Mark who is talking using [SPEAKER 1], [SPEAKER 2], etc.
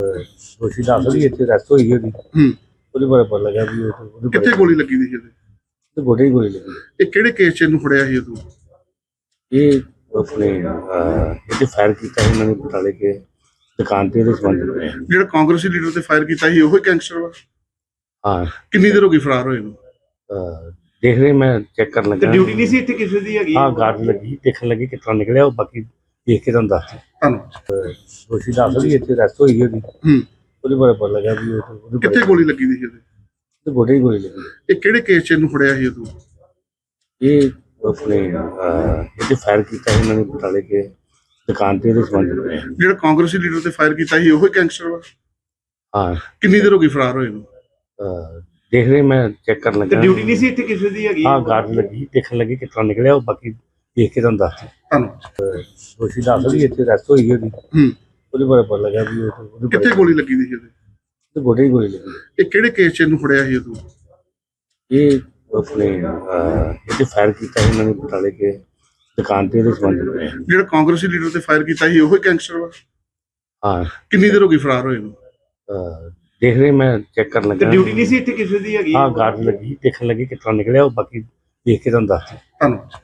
[SPEAKER 1] ਦੋਸ਼ੀ ਦੱਸ ਵੀ ਇੱਥੇ ਰੈਸਟ ਹੋਈ ਉਹਦੀ।
[SPEAKER 2] ਹੂੰ।
[SPEAKER 1] ਉਹਦੇ ਬਾਰੇ ਪਤਾ ਲੱਗਾ ਵੀ ਉਹ ਉਹਦੇ
[SPEAKER 2] ਕਿੱਥੇ ਗੋਲੀ ਲੱਗੀ ਸੀ ਇਹਦੇ
[SPEAKER 1] ਤੇ ਗੋਡੇ ਹੀ ਗੋਲੀ ਲੱਗੀ।
[SPEAKER 2] ਇਹ ਕਿਹੜੇ ਕੇਸ 'ਚ ਇਹਨੂੰ ਫੜਿਆ ਸੀ ਤੂੰ?
[SPEAKER 1] ਇਹ ਆਪਣੇ ਇਹਦੇ ਫਾਇਰ ਕੀਤਾ ਸੀ ਇਹਨਾਂ ਨੇ ਬਟਾਲੇ ਕੇ ਦੁਕਾਨ ਤੇ ਇਹਦੇ ਸੰਬੰਧ ਵਿੱਚ।
[SPEAKER 2] ਜਿਹੜਾ ਕਾਂਗਰਸੀ ਲੀਡਰ ਤੇ ਫਾਇਰ ਕੀਤਾ ਸੀ ਉਹੋ ਹੀ ਗੈਂਗਸਟਰ ਵਾ?
[SPEAKER 1] ਹਾਂ।
[SPEAKER 2] ਕਿੰਨੀ ਦੇਰ ਹੋ ਗਈ ਫਰਾਰ ਹੋਏ ਨੂੰ?
[SPEAKER 1] ਦੇਖ ਰਹੇ ਮੈਂ ਚੈੱਕ ਕਰਨ
[SPEAKER 3] ਤੇ
[SPEAKER 1] ਲੱਗਾ।
[SPEAKER 3] ਡਿਊਟੀ ਨਹੀਂ ਸੀ ਇੱਥੇ ਕਿਸੇ ਦੀ ਹੈਗੀ?
[SPEAKER 1] ਹਾਂ ਗਾਰਡ ਲੱਗੀ ਦੇਖਣ ਲੱਗੀ ਕਿੱਥੋਂ ਨਿਕਲਿਆ ਉਹ ਬਾਕੀ ਦੇਖ ਕੇ ਤੁਹਾਨੂੰ ਦੱਸ
[SPEAKER 2] ਧੰਨਵਾਦ।
[SPEAKER 1] ਦੋਸ਼ੀ ਦੱਸ ਵੀ ਇੱਥੇ ਰੈਸਟ ਹੋਈ ਉਹਦੀ।
[SPEAKER 2] ਹੂੰ।
[SPEAKER 1] ਉਹਦੇ ਬਾਰੇ ਪਤਾ ਲੱਗਾ ਵੀ ਉਹ ਉਹਦੇ
[SPEAKER 2] ਕਿੱਥੇ ਗੋਲੀ ਲੱਗੀ ਸੀ ਇਹਦੇ
[SPEAKER 1] ਤੇ ਗੋਡੇ ਹੀ ਗੋਲੀ ਲੱਗੀ।
[SPEAKER 2] ਇਹ ਕਿਹੜੇ ਕੇਸ 'ਚ ਇਹਨੂੰ ਫੜਿਆ ਸੀ ਤੂੰ?
[SPEAKER 1] ਇਹ ਆਪਣੇ ਅਹ, ਇਹਦੇ ਫਾਇਰ ਕੀਤਾ ਸੀ ਇਹਨਾਂ ਨੇ ਬਟਾਲੇ ਕੇ ਦੁਕਾਨ ਤੇ ਇਹਦੇ ਸੰਬੰਧ ਵਿੱਚ।
[SPEAKER 2] ਜਿਹੜਾ ਕਾਂਗਰਸੀ ਲੀਡਰ ਤੇ ਫਾਇਰ ਕੀਤਾ ਸੀ ਉਹੋ ਹੀ ਗੈਂਗਸਟਰ ਵਾ?
[SPEAKER 1] ਹਾਂ।
[SPEAKER 2] ਕਿੰਨੀ ਦੇਰ ਹੋ ਗਈ ਫਰਾਰ ਹੋਏ ਨੂੰ?
[SPEAKER 1] ਅਹ, ਦੇਖ ਰਹੇ ਮੈਂ ਚੈੱਕ ਕਰਨ
[SPEAKER 3] ਤੇ
[SPEAKER 1] ਲੱਗਾ।
[SPEAKER 3] ਡਿਊਟੀ ਨਹੀਂ ਸੀ ਇੱਥੇ ਕਿਸੇ ਦੀ ਹੈਗੀ?
[SPEAKER 1] ਹਾਂ ਗਾਰਡ ਲੱਗੀ ਦੇਖਣ ਲੱਗੀ ਕਿੱਥੋਂ ਨਿਕਲਿਆ ਉਹ ਬਾਕੀ ਦੇਖ ਕੇ ਤੁਹਾਨੂੰ ਦੱਸ
[SPEAKER 2] ਧੰਨਵਾਦ
[SPEAKER 1] ਦੋਸ਼ੀ ਦੱਸ ਵੀ ਇੱਥੇ ਰੈਸਟ ਹੋਈ ਉਹਦੀ।
[SPEAKER 2] ਹੂੰ।
[SPEAKER 1] ਉਹਦੇ ਬਾਰੇ ਪਤਾ ਲੱਗਾ ਵੀ ਉਹ ਉਹਦੇ
[SPEAKER 2] ਕਿੱਥੇ
[SPEAKER 1] ਬਾਰੇ
[SPEAKER 2] ਗੋਲੀ ਲੱਗੀ ਸੀ ਇਹਦੇ
[SPEAKER 1] ਤੇ ਗੋਡੇ ਹੀ ਗੋਲੀ ਲੱਗੀ।
[SPEAKER 2] ਇਹ ਕਿਹੜੇ ਕੇਸ 'ਚ ਇਹਨੂੰ ਫੜਿਆ ਸੀ ਤੂੰ
[SPEAKER 1] ਇਹ ਆਪਣੇ ਅਹ, ਇਹਦੇ ਫਾਇਰ ਕੀਤਾ ਸੀ ਇਹਨਾਂ ਨੇ ਬਟਾਲੇ ਕੇ ਦੁਕਾਨ ਤੇ ਇਹਦੇ ਸੰਬੰਧ ਵਿੱਚ।
[SPEAKER 2] ਜਿਹੜਾ ਕਾਂਗਰਸੀ ਲੀਡਰ ਤੇ ਫਾਇਰ ਕੀਤਾ ਸੀ ਉਹੋ ਹੀ ਗੈਂਗਸਟਰ ਵਾ?
[SPEAKER 1] ਹਾਂ।
[SPEAKER 2] ਕਿੰਨੀ ਦੇਰ ਹੋ ਗਈ ਫਰਾਰ ਹੋਏ ਨੂੰ?
[SPEAKER 1] ਅਹ, ਦੇਖ ਰਹੇ ਮੈਂ ਚੈੱਕ ਕਰਨ ਲੱਗਾ।
[SPEAKER 3] ਡਿਊਟੀ ਨਹੀਂ ਸੀ ਇੱਥੇ ਕਿਸੇ ਦੀ ਹੈਗੀ?
[SPEAKER 1] ਹਾਂ ਗਾਰਡ ਲੱਗੀ ਦੇਖਣ ਲੱਗੀ ਕਿੱਥੋਂ ਨਿਕਲਿਆ ਉਹ ਬਾਕੀ ਦੇਖ ਕੇ ਤੁਹਾਨੂੰ ਦੱਸ
[SPEAKER 2] ਧੰਨਵਾਦ।